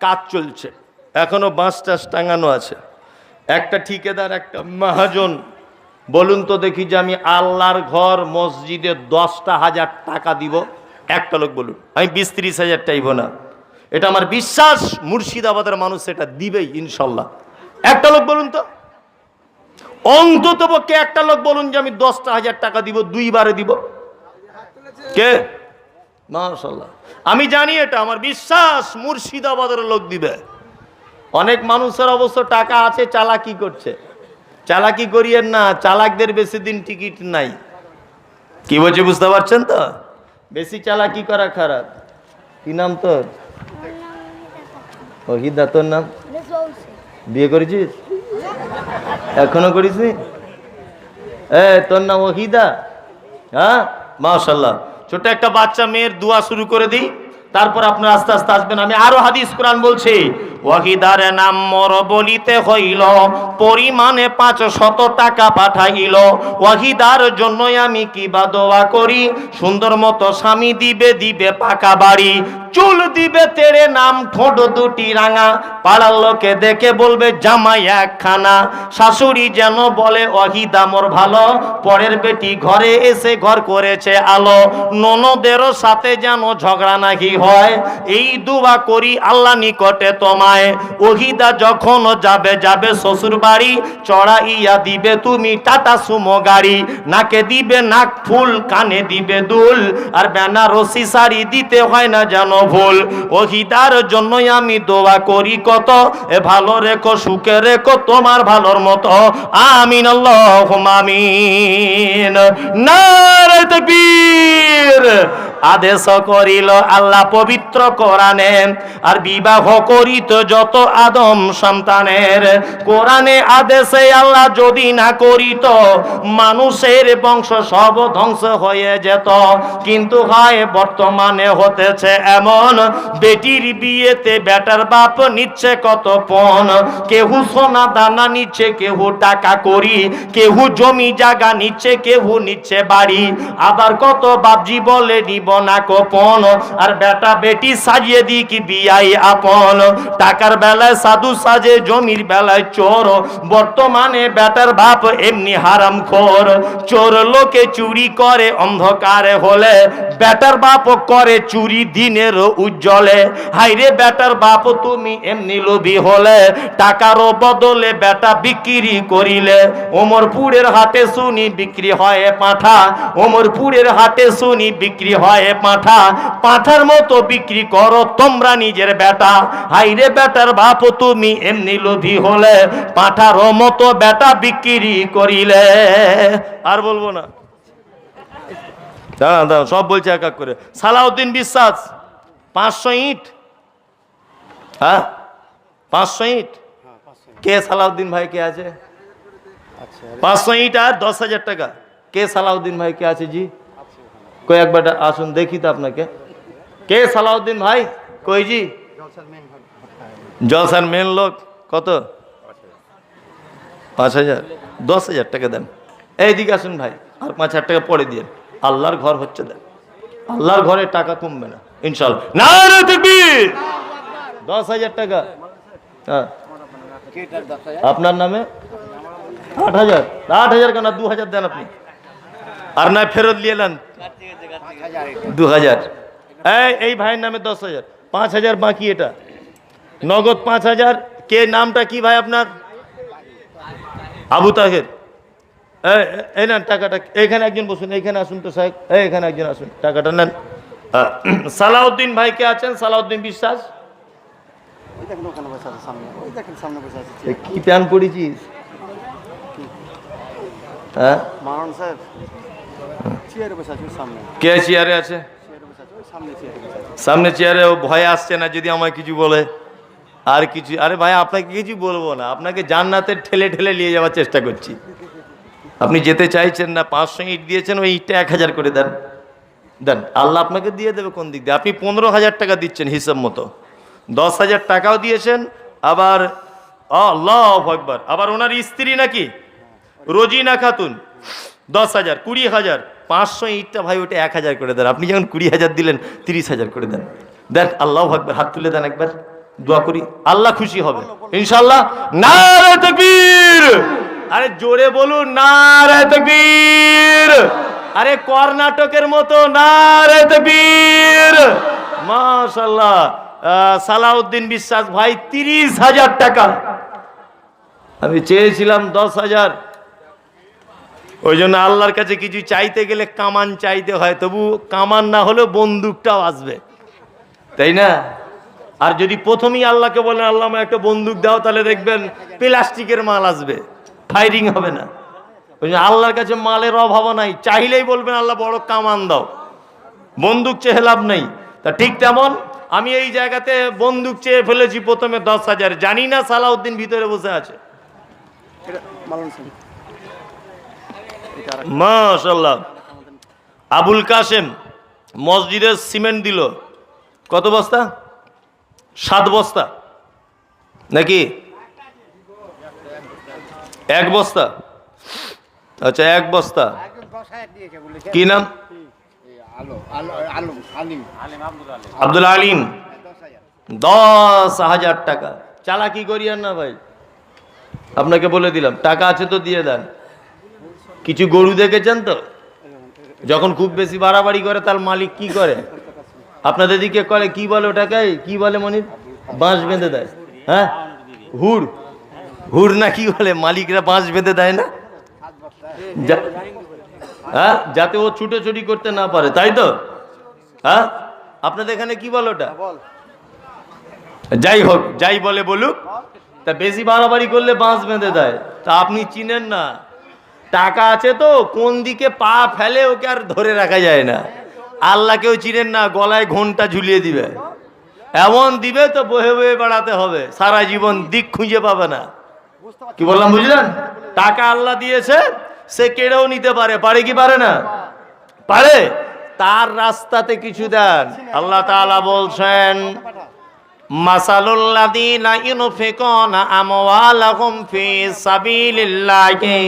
কাজ চলছে। এখনও বাঁশ টাস টাঙানো আছে। একটা ঠিকাদার, একটা মহাজন, বলুন তো দেখি যে আমি আল্লাহর ঘর, মসজিদে দশটা হাজার টাকা দিব। একটা লোক বলুন, আমি বিশ ত্রিশ হাজার চাইব না। এটা আমার বিশ্বাস, মুর্শিদাবাদের মানুষ এটা দিবেই, ইনশাল্লাহ। একটা লোক বলুন তো। অন্তত পক্ষে একটা লোক বলুন যে আমি দশটা হাজার টাকা দিব, দুইবারে দিব। কে? মাশাল্লাহ আমি জানি এটা, আমার বিশ্বাস মুর্শিদাবাদের লোক দিবে। অনেক মানুষের অবশ্য টাকা আছে, চালাকি করছে। চালাকি করিয়েন না, চালাকদের বেশি দিন টিকিট নাই। কি বলছি, বুঝতে পারছেন তো? বেশি চালাকি করা খারাপ। কি নাম তোর? ওহিদা তোর নাম? বিয়ে করেছিস? এখনও করিস? এ, তোর নাম ওহিদা হ্যাঁ? মাশাল্লাহ ছোট একটা বাচ্চা মেয়ের দোয়া শুরু করে দিই। তারপর আপনার আস্তে আস্তে আসবেন। আমি আরও হাদিস কোরআন বলছি। ওয়াহিদার নাম মর বলিতে হইল, পরিমাণে পাঁচ শত টাকা পাঠাইল। ওয়াহিদার জন্যই আমি কি বা দোয়া করি? সুন্দর মতো স্বামী দিবে দিবে পাকা বাড়ি। চুল দিবে তেরে নাম, ঠোঁট দুটি রাঙা। পাড়ার লোকে দেখে বলবে, জামাই একখানা। শাশুড়ি যেন বলে অহিদা মোর ভালো, পরের বেটি ঘরে এসে ঘর করেছে আলো। ননদেরও সাথে যেন ঝগড়া নাকি হয়, এই দুয়া করি আল্লাহ নিকটে তোমায়। ওহিদা যখন যাবে যাবে শ্বশুর বাড়ি চড়াইয়া দিবে তুমি টাটা সুমো গাড়ি। নাকে দিবে নাক ফুল, কানে দিবে দুল। আর বেনারসি শাড়ি দিতে হয় না যেন ভুল। ওহিদার জন্যই আমি দোয়া করি কত, এ ভালো রেখো, সুখে রেখো, তোমার ভালোর মতো। আমিন আল্লাহ আমিন। নারে তাকবীর। আদেশ করিল আল্লাহ পবিত্র কোরআনে। আর বিবাহ করিত যত আদম সন্তানের। কোরআনে আদেশে আল্লাহ যদি না করিত, মানুষের বংশ সব ধ্বংস হয়ে যেত। কিন্তু হয়, বর্তমানে হতেছে এমন, বেটির বিয়েতে বেটার বাপ নিচ্ছে কত পণ। কেহু সোনা দানা নিচ্ছে, কেহু টাকা করি কেহু জমি জায়গা নিচ্ছে, কেহু নিচ্ছে বাড়ি। আবার কত বাপজি বলে, নিব না কোপন। আর বেটা বেটি সাজিয়ে দি কি বিয়াই আপন। টাকার বেলায় সাধু সাজে, জমির বেলায় চোর। বর্তমানে বেটার বাপ এমনি হারাম খোর। চোর লোকে চুরি করে অন্ধকারে হলে, বেটার বাপ করে চুরি দিনের উজ্জ্বলে। হাইরে বেটার বাপ, তুমি এমনি লোভী হলে, টাকারও বদলে বেটা বিক্রি করিলে। ওমরপুরের হাটে শুনি বিক্রি হয় পাঠা। ওমরপুরের হাটে শুনি বিক্রি হয় পাঠা। পাঠার মতো বিক্রি করো, তোমরা নিজের বেটা। হাইরে বেটার বাপ, তুমি এমনি লোভী হলে, পাঠারও মতো বেটা বিক্রি করিলে। আর বলব না। দাঁড়া দাঁড়া সব বলছে এক এক করে। সালাউদ্দিন বিশ্বাস, পাঁচশো ইট। হ্যাঁ? পাঁচশো ইট? কে সালাউদ্দিন ভাই, কে আছে? পাঁচশো ইট আর দশ হাজার টাকা। কে সালাউদ্দিন ভাই, কে আছে জি? কই একবার আসুন, দেখি তো আপনাকে। কে সালাউদ্দিন ভাই? কইজি জলসার মেন লোক। কত? পাঁচ হাজার। দশ হাজার টাকা দেন। এইদিকে আসুন ভাই। আর পাঁচ হাজার টাকা পরে দিয়ে। আল্লাহর ঘর হচ্ছে দেন। আল্লাহর ঘরে টাকা কমবে না ইনশাল্লাহ না দশ হাজার টাকা। হ্যাঁ। আপনার নামে? আট হাজার। আট হাজার কেন? দু হাজার দেন আপনি। আর নয় ফেরত নিয়ে নেন। দু হাজার। এই এই ভাইয়ের নামে দশ হাজার। পাঁচ হাজার বাকি এটা। নগদ পাঁচ হাজার। কে নামটা কি ভাই আপনার? আবু তাহের। এই নেন টাকাটা। এখানে একজন বসুন এইখানে আসুন তো সাহেব। এই এখানে একজন আসুন টাকাটা নেন। সালাউদ্দিন ভাই কে আছেন? সালাউদ্দিন বিশ্বাস? কি প্যান পড়েছিস? হ্যাঁ? কে চেয়ারে আছে চেয়ারে বসে আছে ওই সামনে চেয়ারে ও ভয় আসছে না, যদি আমায় কিছু বলে। আর কিছু, আরে ভাই, আপনাকে কিছু বলব না, আপনাকে জান্নাতে ঠেলে ঠেলে নিয়ে যাওয়ার চেষ্টা করছি। আপনি যেতে চাইছেন না, পাঁচশো ইট দিয়েছেন, ওই ইটটা এক হাজার করে দেন। দেন, আল্লাহ আপনাকে দিয়ে দেবে কোন দিক দিয়ে? আপনি পনেরো হাজার টাকা দিচ্ছেন হিসাব মতো। দশ হাজার টাকাও দিয়েছেন, আবার আল্লাহ একবার আবার ওনার স্ত্রী নাকি? রোজিনা খাতুন, দশ হাজার, কুড়ি হাজার। পাঁচশো ইটটা ভাই ওটা এক হাজার করে দেন। আপনি যখন কুড়ি হাজার দিলেন, তিরিশ হাজার করে দেন। দেন, আল্লাহ একবার হাত তুলে দেন একবার, দোয়া করি, আল্লাহ খুশি হবে। ইনশাল্লাহ তকবীর। আরে জোরে বলুন নারে তকবীর। আরে কর্ণাটকের মতো নারে তকবীর। মাশাল্লাহ সালাউদ্দিন বিশ্বাস, ভাই, তিরিশ হাজার টাকা। আমি চেয়েছিলাম দশ হাজার। ওই জন্য আল্লাহর কাছে কিছু চাইতে গেলে কামান চাইতে হয়, তবু কামান না হলেও বন্দুকটাও আসবে। তাই না? আর যদি প্রথমেই আল্লাহকে বলেন, আল্লাহ, আমায় একটা বন্দুক দাও, তাহলে দেখবেন প্লাস্টিকের মাল আসবে, ফায়ারিং হবে না। ওই জন্য আল্লাহর কাছে মালের অভাব নাই, চাইলেই বলবেন, আল্লাহ, বড় কামান দাও। বন্দুক চেয়ে লাভ নেই। তা ঠিক তেমন, আমি এই জায়গাতে বন্দুক চেয়ে ফেলেছি প্রথমে দশ হাজার। জানি না সালাউদ্দিন ভিতরে বসে আছে এটা মালন সিং এটা আর মাশাল্লাহ আবুল কাসেম মসজিদের সিমেন্ট দিল। কত বস্তা? সাত বস্তা। নাকি? এক বস্তা। আচ্ছা এক বস্তা। কি নাম? আব্দুল আলিম। দশ হাজার টাকা। চালাকি করিয়ান না ভাই। আপনাকে বলে দিলাম, টাকা আছে তো দিয়ে দেন। কিছু গরু দেখেছেন তো? যখন খুব বেশি বাড়াবাড়ি করে তার মালিক কি করে? আপনাদের দিকে করে কি বলে ওটাকে? কি বলে মনির? বাঁশ বেঁধে দেয়। হ্যাঁ? হুর। হুর না কি বলে? মালিকরা বাঁশ বেঁধে দেয় না? হ্যাঁ? যাতে ও ছুটোছুটি করতে না পারে তাই তো? হ্যাঁ? আপনাদের এখানে কি বলে ওটা? যাই হোক যাই বলে বলুক। তা বেশি বাড়াবাড়ি করলে বাঁশ বেঁধে দেয়। তা আপনি চিনেন না। টাকা আছে তো, কোন দিকে পা ফেলে ওকে আর ধরে রাখা যায় না। আল্লাহকেও চিনেন না, গলায় ঘণ্টা ঝুলিয়ে দিবে। এমন দিবে তো বহে বহে বেড়াতে হবে, সারা জীবন দিক খুঁজে পাবে না। কি বললাম, বুঝলেন? টাকা আল্লাহ দিয়েছে, সে কেড়েও নিতে পারে পারে কি পারে না? পারে। তার রাস্তাতে কিছু দেন। আল্লাহ তাআলা বলছেন, মাসালুল্লাযীনা ইউনফিকুনা আমওয়ালাহুম ফি সাবিলিল্লাহি।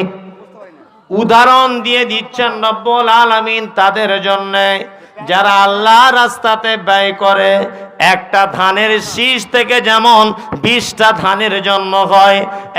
উদাহরণ দিয়ে দিচ্ছেন রব্বুল আলামিন তাদের জন্য। যারা আল্লাহ রাস্তাতে ব্যয় করে একটা ধানের শীষ থেকে যেমন বিশটা ধানের জন্ম হয়,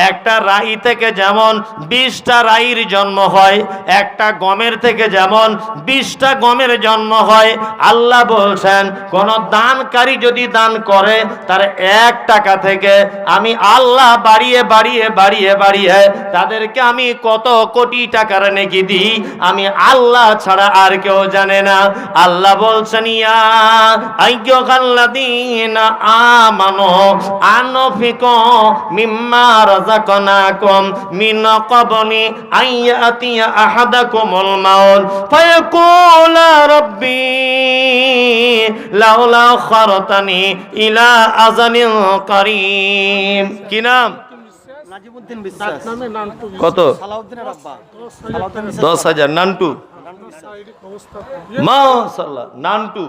একটা রাই থেকে যেমন বিশটা রাইর জন্ম হয়, একটা গমের থেকে যেমন বিশটা গমের জন্ম হয়। আল্লাহ বলছেন, কোন দানকারী যদি দান করে, তার এক টাকা থেকে আমি আল্লাহ বাড়িয়ে বাড়িয়ে বাড়িয়ে বাড়িয়ে তাদেরকে আমি কত কোটি টাকার নেকি দিই, আমি আল্লাহ ছাড়া আর কেউ জানে না। আল্লাহ বলছেন, ইয়া আইয়ুহাল্লাযীনা আমানু আনফিকু মিম্মা রাযাকনাকুম মিন ক্বাবলি আইয়াতিয়া আহাদাকুমুল মাউত ফায়াকুলা রাব্বি লাউলা খারতানি ইলা আজানিল কারীম। কি নাম? কত? দশ হাজার। নান্টু। নান্টু।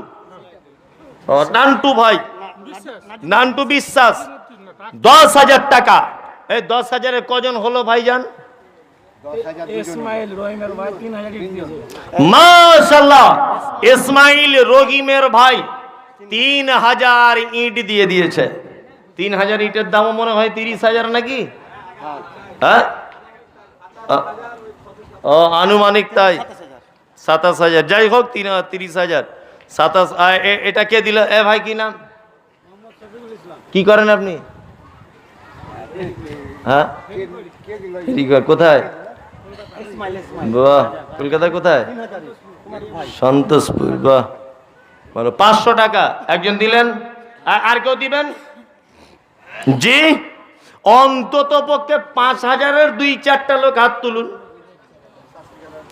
নান্টু ভাই। নান্টু বিশ্বাস। দশ হাজার টাকা। এই দশ হাজারের কজন হলো ভাইজান? মাশাল্লাহ ইসমাইল রহিমের ভাই তিন হাজার ইট দিয়ে দিয়েছে। তিন হাজার ইটের দামও মনে হয় তিরিশ হাজার নাকি? হ্যাঁ? ও আনুমানিক তাই। সাতাশ হাজার। যাই হোক তিন তিরিশ হাজার। সাতাশ এটা কে দিল? এ ভাই, কি নাম? কি করেন আপনি? হ্যাঁ? কোথায়? বাহ কলকাতা কোথায়? সন্তোষপুর, বাহ। বলো, পাঁচশো টাকা, একজন দিলেন? আর- কেউ দিবেন? জি, অন্তত পক্ষে পাঁচ হাজারের দুই, চারটা লোক হাত তুলুন।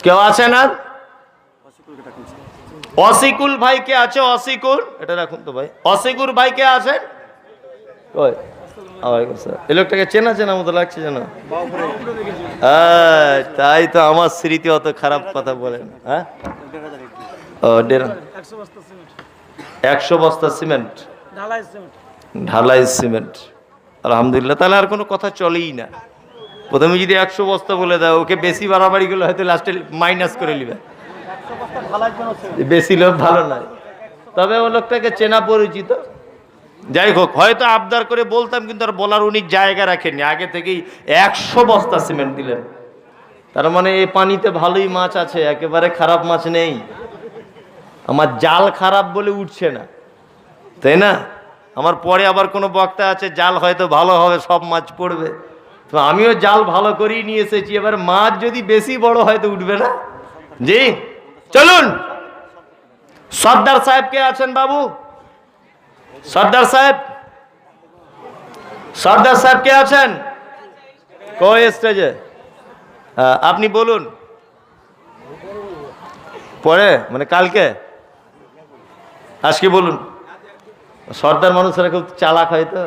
কেউ আছেন আর? অসিকুল ভাই কে আছে অসিকুল এটা রাখুন তো ভাই। অসিকুল ভাই কে আছেন? কই এই লোকটাকে চেনা চেনা মতো লাগছে যেন। তাই তো আমার স্মৃতি অত খারাপ কথা বলেন হ্যাঁ? ও একশো বস্তা সিমেন্ট একশো বস্তা সিমেন্ট ঢালাই সিমেন্ট। ঢালাই সিমেন্ট। আলহামদুলিল্লাহ তাহলে আর কোনো কথা চলেই না। প্রথমে যদি একশো বস্তা বলে দাও ওকে বেশি বাড়াবাড়ি করলে হয়তো লাস্টে মাইনাস করে নিবে। বেশি লোক ভালো নয়। তবে ও লোকটাকে চেনা পরিচিত। যাই হোক, হয়তো আবদার করে বলতাম, কিন্তু আর বলার উনি জায়গা রাখেননি। আগে থেকেই একশো বস্তা সিমেন্ট দিলেন। তার মানে এই পানিতে ভালোই মাছ আছে, একেবারে খারাপ মাছ নেই। আমার জাল খারাপ বলে উঠছে না। তাই না? আমার পরে আবার কোনো বক্তা আছে, জাল হয়তো ভালো হবে, সব মাছ পড়বে। তো আমিও জাল ভালো করেই নিয়ে এসেছি। এবার মাছ যদি বেশি বড় হয় তো উঠবে না? জি? চলুন। সর্দার সাহেব কে আছেন বাবু? সর্দার সাহেব? সর্দার সাহেব কে আছেন? হ্যাঁ, আপনি বলুন। পরে মানে কালকে? আজকে বলুন। সর্দার মানুষেরা খুব চালাক হয় তো।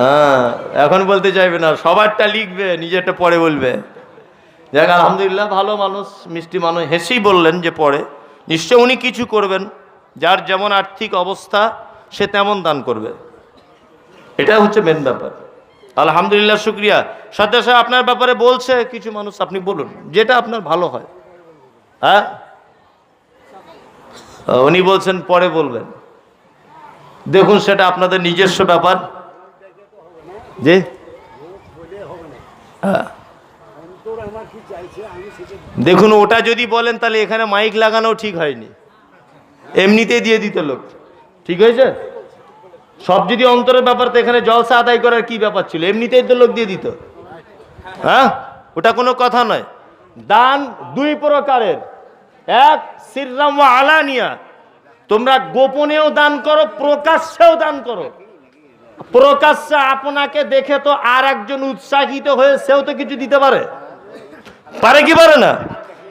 হ্যাঁ এখন বলতে চাইবে না সবারটা লিখবে নিজেরটা পরে বলবে। দেখ আলহামদুলিল্লাহ, ভালো মানুষ, মিষ্টি মানুষ। হেসেই বললেন যে পরে নিশ্চয় উনি কিছু করবেন। যার যেমন আর্থিক অবস্থা, সে তেমন দান করবে। এটা হচ্ছে মেন ব্যাপার। আলহামদুলিল্লাহ, শুক্রিয়া। সর্দার সাহেব আপনার ব্যাপারে বলছে কিছু মানুষ, আপনি বলুন, যেটা আপনার ভালো হয়। হ্যাঁ? উনি বলছেন, পরে বলবেন। দেখুন, সেটা আপনাদের নিজস্ব ব্যাপার। যে হ্যাঁ। দেখুন, ওটা যদি বলেন, তাহলে এখানে মাইক লাগানো ঠিক হয়নি। এমনিতেই দিয়ে দিত লোক। ঠিক হয়েছে? সব যদি অন্তরের ব্যাপার, তো এখানে জলসা আদায় করার কি ব্যাপার ছিল? এমনিতেই তো লোক দিয়ে দিত। হ্যাঁ? ওটা কোনো কথা নয়। দান দুই প্রকারের। এক, সিররাম আলানিয়া। তোমরা গোপনেও দান করো, প্রকাশ্যেও দান করো। প্রকাশ্যে আপনাকে দেখে তো আর একজন উৎসাহিত হয়ে সেও তো কিছু দিতে পারে। পারে কি পারে না?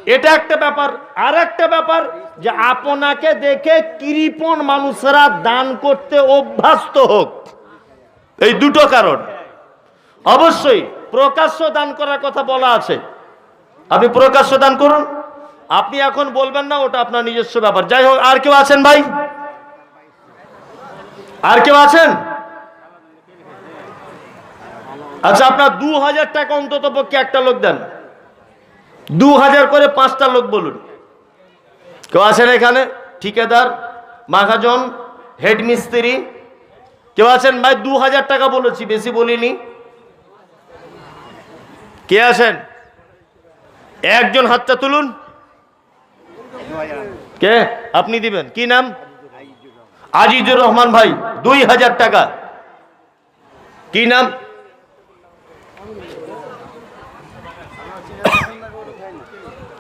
এটা একটা ব্যাপার। আর একটা ব্যাপার যে আপনাকে দেখে কৃপণ মানুষেরা দান করতে অভ্যস্ত হোক। এই দুটো কারণ। অবশ্যই প্রকাশ্য দান করার কথা বলা আছে। আপনি প্রকাশ্য দান করুন। আপনি এখন বলবেন না, ওটা আপনার নিজস্ব ব্যাপার। যাই হোক, আর কেউ আছেন ভাই? আর কেউ আছেন? আচ্ছা আপনার দু হাজার টাকা অন্তত পক্ষে একটা লোক দেন। দু হাজার করে পাঁচটা লোক বলুন। কেউ আছেন এখানে? ঠিকাদার, মাখাজন হেড মিস্ত্রি কেউ আছেন? ভাই দু হাজার টাকা বলেছি, বেশি বলিনি। কে আছেন? একজন হাতটা তুলুন। কে? আপনি দিবেন। কি নাম? আজিজুর রহমান ভাই, দুই হাজার টাকা। কি নাম?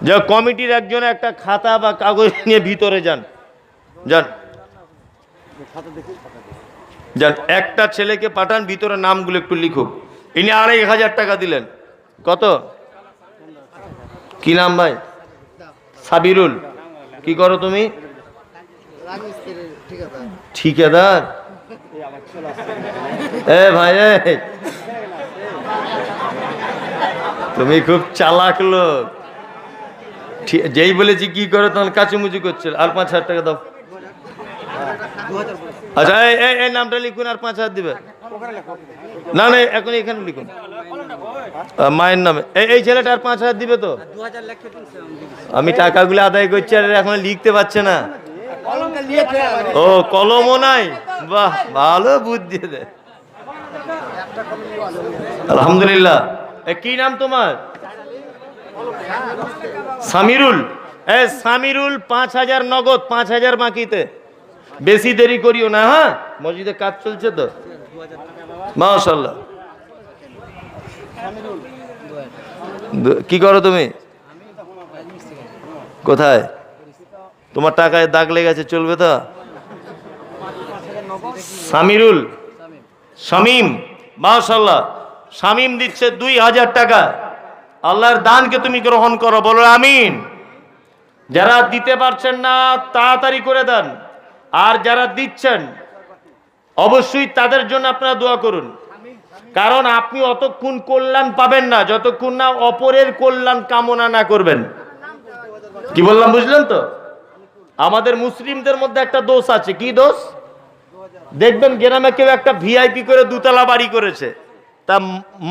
যে কমিটির একজন একটা খাতা বা কাগজ নিয়ে ভিতরে যান। যান। যান, একটা ছেলেকে পাঠান, ভিতরে নামগুলো একটু লিখুক। ইনি আড়াই হাজার টাকা দিলেন। কত? কি নাম ভাই? সাবিরুল। কি করো তুমি? ঠিকাদার। এ ভাই তুমি খুব চালাক লোক। যেই বলেছি কি করো, তখন কাচুমুচু করছে আর পাঁচ হাজার টাকা দাও। আচ্ছা এই নামটা লিখুন, আর পাঁচ হাজার দিবে। না না এখন এখানে লিখুন। মায়ের নামে। এই ছেলেটা আর পাঁচ হাজার দিবে তো? আমি টাকাগুলো আদায় করছি, আর এখন লিখতে পারছে না। ও, কলমও নাই? বাহ, ভালো বুদ্ধি দে আলহামদুলিল্লাহ। কি নাম তোমার? সামিরুল, এ সামিরুল, পাঁচ হাজার নগদ, পাঁচ হাজার বাকিতে। বেশি দেরি করিও না হ্যাঁ? মসজিদে কাজ চলছে তো? মাশাল্লাহ কি করো তুমি? কোথায়? তোমার টাকায় দাগ লেগেছে, চলবে তো? সামিরুল, শামিম মাশাল্লাহ শামিম দিচ্ছে দুই হাজার টাকা। আল্লাহর দানকে তুমি গ্রহণ করো, বলো আমিন। যারা দিতে পারছেন না, তাড়াতাড়ি করে দেন। আর যারা দিচ্ছেন, অবশ্যই তাদের জন্য আপনারা দোয়া করুন। কারণ আপনি অতক্ষণ কল্যাণ পাবেন না, যতক্ষণ না অপরের কল্যাণ কামনা না করবেন। কি বললাম, বুঝলেন তো? আমাদের মুসলিমদের মধ্যে একটা দোষ আছে। কি দোষ? দেখবেন গ্রামে কেউ একটা ভিআইপি করে দুতলা বাড়ি করেছে। তা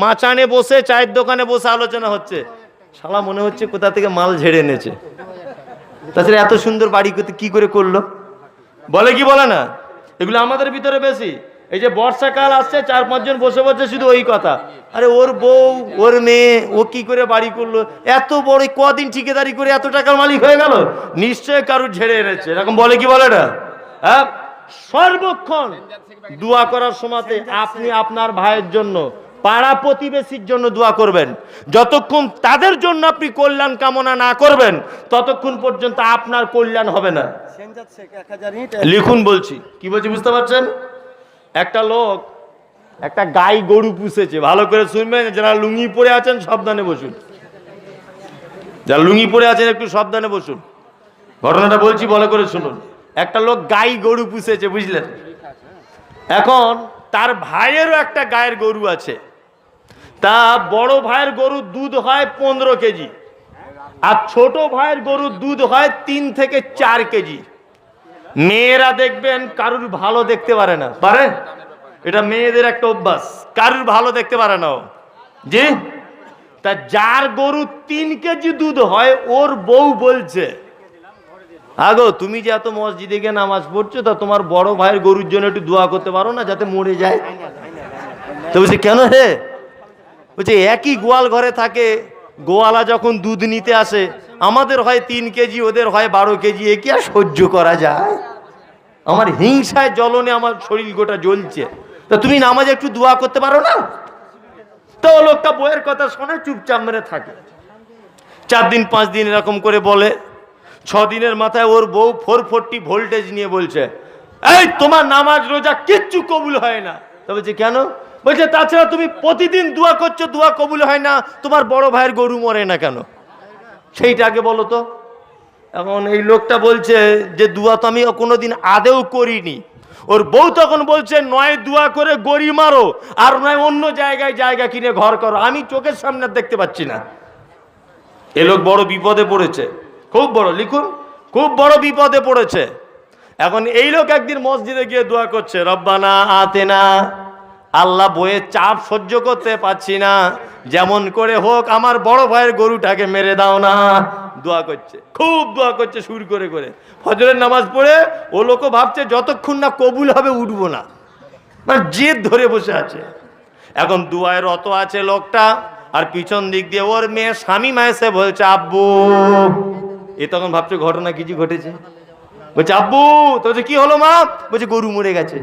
মাচানে বসে, চায়ের দোকানে বসে আলোচনা হচ্ছে। শালা মনে হচ্ছে কোথা থেকে মাল ঝেড়ে এনেছে। তাছাড়া এত সুন্দর বাড়ি করতে কি করে করল? বলে কি বলে না? এগুলো আমাদের ভিতরে বেশি। এই যে বর্ষাকাল আসছে, চার পাঁচজন বসে বসে শুধু ওই কথা। আরে ওর বউ, ওর মেয়ে, ও কি করে বাড়ি করল? এত বড় কদিন ঠিকাদারি করে এত টাকার মালিক হয়ে গেল? নিশ্চয় কারুর ঝেড়ে এনেছে। এরকম বলে কি বলে না? হ্যাঁ? সর্বক্ষণ দোয়া করার সময়তে আপনি আপনার ভাইয়ের জন্য পাড়া প্রতিবেশীর জন্য দোয়া করবেন। যতক্ষণ তাদের জন্য আপনি কল্যাণ কামনা না করবেন ততক্ষণ পর্যন্ত আপনার কল্যাণ হবে না। লিখুন বলছি। কি বলছি বুঝতে পারছেন? একটা লোক একটা গাই গরু পুষেছে। ভালো করে শুনবেন যারা লুঙ্গি পরে আছেন সাবধানে বসুন। যারা লুঙ্গি পরে আছেন একটু সাবধানে বসুন। ঘটনাটা বলছি ভালো করে শুনুন। একটা লোক গাই গরু পুষেছে বুঝলেন? এখন তার ভাইয়েরও একটা গায়ের গরু আছে। তা বড় ভাইয়ের গরুর দুধ হয় পনেরো কেজি আর ছোট ভাইয়ের গরুর দুধ হয় তিন থেকে চার কেজি। মেয়েরা দেখবেন কারুর ভালো দেখতে পারে না। পারে? এটা মেয়েদের একটা অভ্যাস। কারুর ভালো দেখতে পারে না। জি? তা যার গরু তিন কেজি দুধ হয়, ওর বউ বলছে, আগো, তুমি যে এত মসজিদে গিয়ে নামাজ পড়ছো, তা তোমার বড় ভাইয়ের গরুর জন্য একটু দোয়া করতে পারো না, যাতে মরে যায়? তো বলছে, কেন হে বলছে একই গোয়াল ঘরে থাকে, গোয়ালা যখন দুধ নিতে আসে, আমাদের হয় তিন কেজি, ওদের হয় বারো কেজি, এ কি আর সহ্য করা যায়? আমার হিংসায় জ্বলনে আমার শরীর গোটা জ্বলছে। তা তুমি নামাজে একটু দোয়া করতে পারো না? তো লোকটা বইয়ের কথা শোনে, চুপচাপ মেরে থাকে। চার দিন, পাঁচ দিন এরকম করে বলে, ছ দিনের মাথায় ওর বউ ফোর ফোরটি ভোল্টেজ নিয়ে বলছে, এই, তোমার নামাজ, রোজা কিচ্ছু কবুল হয় না। তবে বলছে, কেন? বলছে, তাছাড়া তুমি প্রতিদিন দোয়া করছ, দোয়া কবুল হয় না, তোমার বড় ভাইয়ের গরু মরে না কেন? সেইটা আগে বলো তো। এখন এই লোকটা বলছে যে, দোয়া তো আমি কোনোদিন আদেও করিনি। ওর বউ তখন বলছে, নয়, দোয়া করে গড়ি মারো, আর নয়, অন্য জায়গায় জায়গা কিনে ঘর করো। আমি চোখের সামনে দেখতে পাচ্ছি না। এ লোক বড় বিপদে পড়েছে। খুব বড়, লিখুন। খুব বড় বিপদে পড়েছে। এখন এই লোক একদিন মসজিদে গিয়ে দোয়া করছে, রব্বানা আতে না আল্লাহ বইয়ের চাপ সহ্য করতে পারছি না। যেমন করে হোক, আমার বড় ভাইয়ের গরুটাকে মেরে দাও না। দোয়া করছে, খুব দোয়া করছে সুর করে করে। ফজরের নামাজ পড়ে ও লোকও ভাবছে, যতক্ষণ না কবুল হবে উঠবো না। মানে জেদ ধরে বসে আছে। এখন দুয়ায় রত আছে লোকটা, আর পিছন দিক দিয়ে ওর মেয়ে স্বামী মায়েসে বলছে, আব্বু, এ তখন ভাবছে ঘটনা কিছু ঘটেছে? বলছে, আব্বু, তো কি হলো মা? বলছে, গরু মরে গেছে।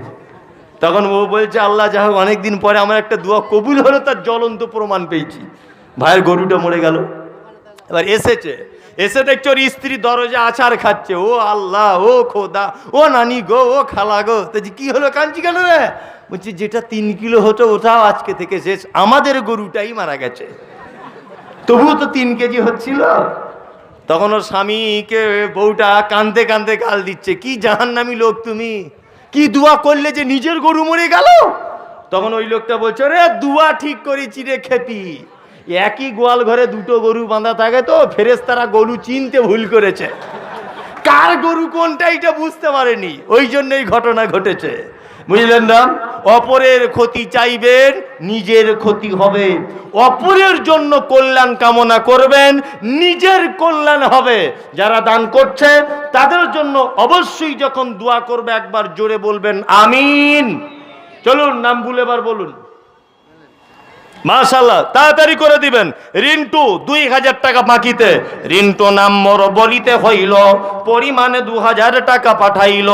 তখন ও বলছে, আল্লাহ যা হোক, অনেকদিন পরে আমার একটা দোয়া কবুল হলো, তার জ্বলন্ত প্রমাণ পেয়েছি। ভাইয়ের গরুটা মরে গেল। এবার এসেছে। এসে দেখছে ওর স্ত্রী দরজা আচার খাচ্ছে। ও আল্লাহ, ও খোদা, ও নানি গো, ও খালা গো। তো কি হলো কাঞ্চি কেন রে? বলছি, যেটা তিন কিলো হতো, ওটাও আজকে থেকে শেষ। আমাদের গরুটাই মারা গেছে। তবুও তো তিন কেজি হচ্ছিল। তখন ওর স্বামীকে বউটা কান্দতে কান্দতে গাল দিচ্ছে, কি জাহান্নামী লোক তুমি? কি দোয়া করলে যে নিজের গরু মরে গেল? তখন ওই লোকটা বলছে রে দুয়া ঠিক করেছি রে খেপি। একই গোয়াল ঘরে দুটো গরু বাঁধা থাকে তো ফেরেস তারা গরু চিনতে ভুল করেছে। কার গরু কোনটা এটা বুঝতে পারেনি। ওই জন্যই ঘটনা ঘটেছে। বুঝলেন না? অপরের ক্ষতি চাইবেন, নিজের ক্ষতি হবে। অপরের জন্য কল্যাণ কামনা করবেন, নিজের কল্যাণ হবে। যারা দান করছে, তাদের জন্য অবশ্যই যখন দোয়া করবে, একবার জোরে বলবেন, আমিন। চলুন, নাম ভুলেবার বলুন। মাশাল্লাহ তাড়াতাড়ি করে দিবেন। রিন্টু দুই হাজার টাকা বাকিতে। রিন্টু নাম মোর বলিতে হইল, পরিমাণে দু হাজার টাকা পাঠাইল।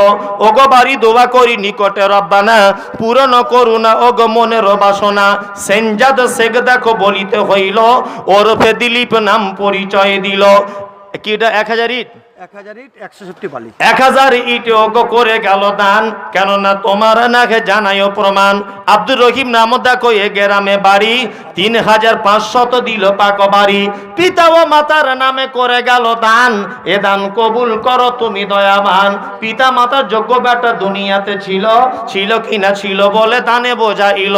ওগো বাড়ি দোয়া করি, নিকটে রব্বানা, পূরণ করুণা, ওগো মনের বাসনা। সেনজাদ শেখ দেখো বলিতে হইল, ওরফে দিলীপ নাম পরিচয় দিল। কি এটা এক হাজার ইট? এক হাজার ইট পিতা ও মাতার নামে করে গেল দান, এ দান কবুল করো তুমি দয়াবান। পিতা মাতার যোগ্য বেটা দুনিয়াতে ছিল ছিল কিনা ছিল বলে দানে বোঝাইল।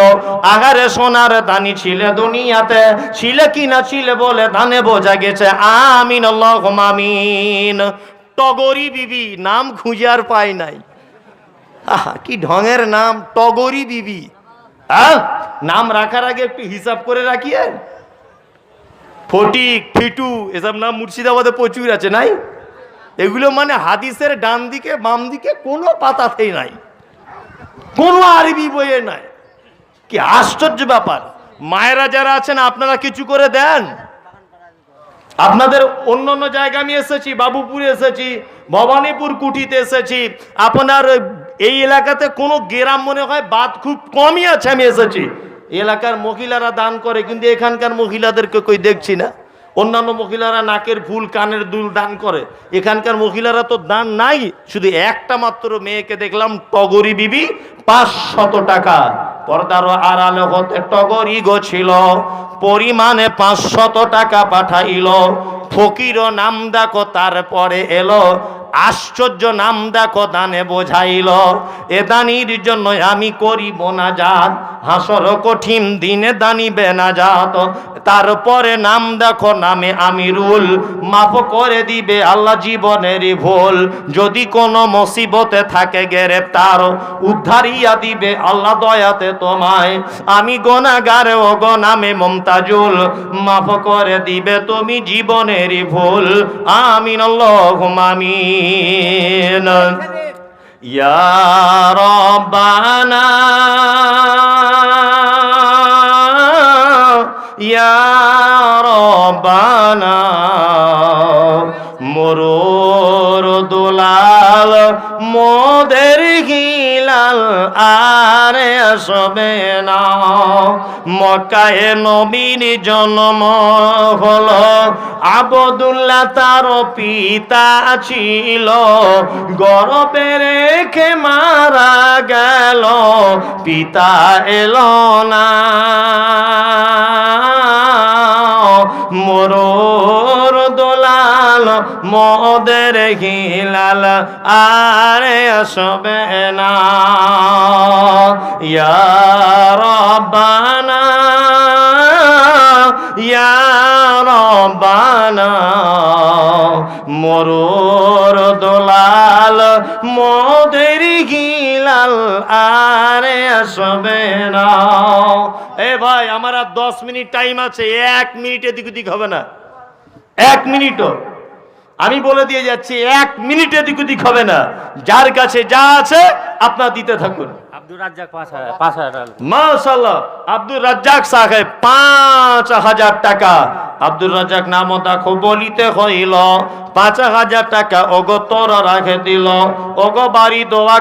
আহারে সোনার দানি ছিল দুনিয়াতে, ছিল কিনা ছিল বলে দানে বোঝা গেছে। আমিন আল্লাহ আমিন। টগরি বিবি, নাম খুঁজে আর পায় নাই। কি ঢঙের নাম, টগরি বিবি। হ্যাঁ নাম রাখার আগে একটু হিসাব করে রাখিয়ে ফটিক, ফিটু, এসব নাম মুর্শিদাবাদে প্রচুর আছে, নাই? এগুলো মানে হাদিসের ডান দিকে, বাম দিকে কোনো পাতাতেই নাই। কোনো আরবি বইয়ে নাই। কি আশ্চর্য ব্যাপার। মায়েরা যারা আছেন, আপনারা কিছু করে দেন? আপনাদের অন্য অন্য জায়গা আমি এসেছি, বাবুপুর এসেছি, ভবানীপুর কুটিতে এসেছি। আপনার এই এলাকাতে কোনো গ্রাম মনে হয় বাদ খুব কমই আছে, আমি এসেছি। এলাকার মহিলারা দান করে, কিন্তু এখানকার মহিলাদেরকে কই দেখছি না? অন্যান্য মহিলারা নাকের ফুল কানের দুল দান করে। এখানকার মহিলারা তো দান নাই, শুধু একটা মাত্র মেয়েকে দেখলাম টগরি বিবি, পাঁচশত টাকা। পর্দার আড়ালে হতে টগরি গো ছিল, পরিমাণে পাঁচশত টাকা পাঠাইল। ফকির নাম দেখো তারপরে এলো, আশ্চর্য নাম দেখো দানে বোঝাইল এ দানির জন্য আমি করিব না যাত হাসর কঠিন দিনে দানিবে না যাত তারপরে নাম দেখো নামে আমিরুল। মাফ করে দিবে আল্লাহ জীবনের ভুল। যদি কোনো মুসিবতে থাকে গ্রেপ্তার উদ্ধারিয়া দিবে আল্লাহ দয়াতে তোমায়। আমি গোনাগার ও গো নামে মমতাজুল। মাফ করে দিবে তুমি জীবনের ভুল। আমিন আল্লাহ আমিন। ইয়া রব্বানা ইয়া রব্বানা মরুর আরে আসবে না। মক্কায় নবীর জন্ম হলো, আবদুল্লাহ তার পিতা ছিল। গর্বে রেখে মারা গেল, পিতা এলো না। মোরর দোলাল মদের হিলাল, আরে আসবে না। ইয়া রব্বানা, ইয়া মোরর দোলাল মদের গিলাল আরে আসবে না। এ ভাই, আমার আর দশ মিনিট টাইম আছে, এক মিনিট এদিক ওদিক হবে না। এক মিনিটও। আমি বলে দিয়ে যাচ্ছি এক মিনিট এদিক ওদিক হবে না। যার কাছে যা আছে আপনার দিতে থাকুন। আব্দুর রাজ্জাক পাঁচ হাজার সাহেব পাঁচ টাকা। আব্দুর রাজ্জাক নাম দেখো বলিতে হইল পাঁচ হাজার টাকা অগতর রাখে দিল ওগো বাড়ি দোয়া